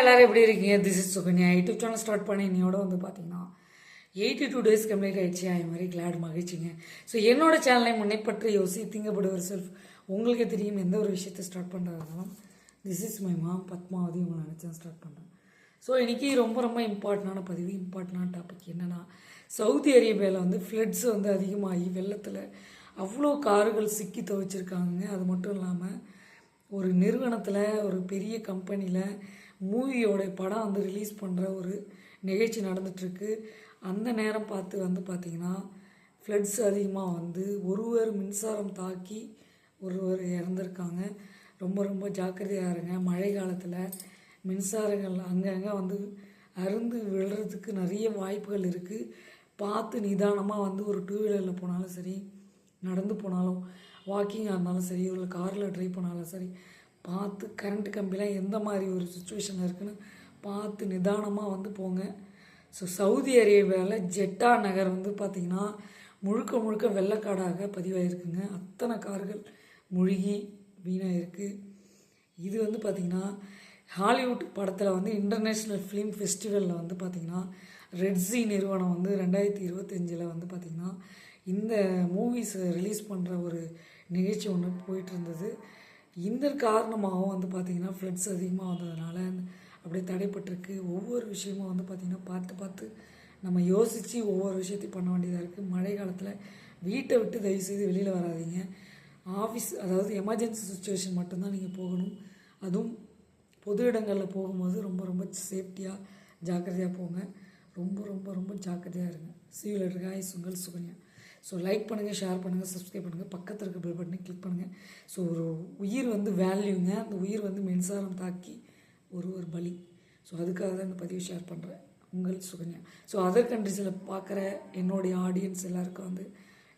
எல்லாரும் எப்படி இருக்கீங்க? This is Sukanya. YouTube channel start பண்ணி என்னையோட வந்து பார்த்தீங்கன்னா எயிட்டி டூ டேஸ் கம்ப்ளீட் ஆயிடுச்சு அதே மாதிரி கிளாட் மகிழ்ச்சிங்க. ஸோ என்னோட சேனலை முன்னே பற்றி யோசி திங்க் ஒரு செல்ஃப் உங்களுக்கே தெரியும் எந்த ஒரு விஷயத்தை start பண்ணுறதுனாலும் this is my mom Padmavathi உங்களை நினச்சேன் ஸ்டார்ட் பண்ணுறேன் ஸோ இன்றைக்கி ரொம்ப ரொம்ப இம்பார்ட்டண்டான பதிவு இம்பார்ட்டண்டான டாபிக் என்னென்னா சவுதி அரேபியாவில் வந்து ஃப்ளட்ஸ் வந்து அதிகமாகி வெள்ளத்தில் அவ்வளோ கார்கள் சிக்கி துவைச்சிருக்காங்க. அது மட்டும் இல்லாமல் ஒரு நிறுவனத்தில் ஒரு பெரிய கம்பெனியில் மூவியோட படம் வந்து ரிலீஸ் பண்ணுற ஒரு நிகழ்ச்சி நடந்துட்டுருக்கு. அந்த நேரம் பார்த்து வந்து பார்த்திங்கன்னா ஃப்ளட்ஸ் அதிகமாக வந்து ஒருவர் மின்சாரம் தாக்கி ஒருவர் இறந்துருக்காங்க. ரொம்ப ரொம்ப ஜாக்கிரதையாக இருங்க. மழை காலத்தில் மின்சாரங்கள் அங்கங்கே வந்து அருந்து விழுறதுக்கு நிறைய வாய்ப்புகள் இருக்குது பார்த்து நிதானமாக வந்து ஒரு டூ வீலரில் போனாலும் சரி நடந்து போனாலும் வாக்கிங்காக இருந்தாலும் சரி இல்லை காரில் ட்ரைவ் பண்ணாலும் சரி பார்த்து கரண்ட் கம்பிலாம் எந்த மாதிரி ஒரு சுச்சுவேஷன் இருக்குன்னு பார்த்து நிதானமாக வந்து போங்க. ஸோ சவுதி அரேபியாவில் ஜெட்டா நகர் வந்து பார்த்திங்கன்னா முழுக்க முழுக்க வெள்ளக்காடாக பதிவாயிருக்குங்க. அத்தனை கார்கள் முழுகி வீணாயிருக்கு. இது வந்து பார்த்திங்கன்னா ஹாலிவுட் படத்தில் வந்து இன்டர்நேஷ்னல் ஃபிலிம் ஃபெஸ்டிவலில் வந்து பார்த்திங்கன்னா ரெட்ஸி நிறுவனம் வந்து ரெண்டாயிரத்தி இருபத்தஞ்சில் வந்து பார்த்திங்கன்னா இந்த மூவிஸ் ரிலீஸ் பண்ணுற ஒரு நிகழ்ச்சி ஒன்று போயிட்டு இருந்தது. இந்த காரணமாகவும் வந்து பார்த்திங்கன்னா ஃப்ளட்ஸ் அதிகமாக வந்ததுனால அப்படியே தடைப்பட்டிருக்கு. ஒவ்வொரு விஷயமும் வந்து பார்த்திங்கன்னா பார்த்து பார்த்து நம்ம யோசித்து ஒவ்வொரு விஷயத்தையும் பண்ண வேண்டியதாக இருக்குது மழை காலத்தில் வீட்டை விட்டு தயவுசெய்து வெளியில் வராதீங்க. ஆஃபீஸ் அதாவது எமர்ஜென்சி சுச்சுவேஷன் மட்டும்தான் நீங்கள் போகணும். அதுவும் பொது இடங்களில் போகும்போது ரொம்ப ரொம்ப சேஃப்டியாக ஜாக்கிரதையாக போங்க. ரொம்ப ரொம்ப ரொம்ப ஜாக்கிரதையாக இருங்க. சிவில் இருக்க சுங்கல் உங்கள் சுகன்யா. ஸோ லைக் பண்ணுங்கள் ஷேர் பண்ணுங்கள் சப்ஸ்கிரைப் பண்ணுங்கள் பக்கத்தில் இருக்க பெல் பட்டனை கிளிக் பண்ணுங்கள் ஸோ ஒரு உயிர் வந்து வேல்யூங்க அந்த உயிர் வந்து மின்சாரம் தாக்கி ஒரு ஒரு பலி. ஸோ அதுக்காக தான் இந்த பதிவு ஷேர் பண்ணுறேன் உங்கள் சுகன்யா. ஸோ அதர் கண்ட்ரிஸில் பார்க்குற என்னுடைய ஆடியன்ஸ் எல்லாருக்கும் வந்து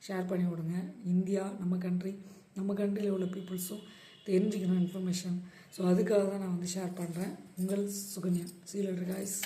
ஷேர் பண்ணி விடுங்க. இந்தியா நம்ம கண்ட்ரி நம்ம கண்ட்ரியில் உள்ள பீப்புள்ஸும் தெரிஞ்சுக்கணும் இன்ஃபர்மேஷன் ஸோ அதுக்காக தான் நான் வந்து ஷேர் பண்ணுறேன் உங்கள் சுகன்யா. சீலர் காய்ஸ்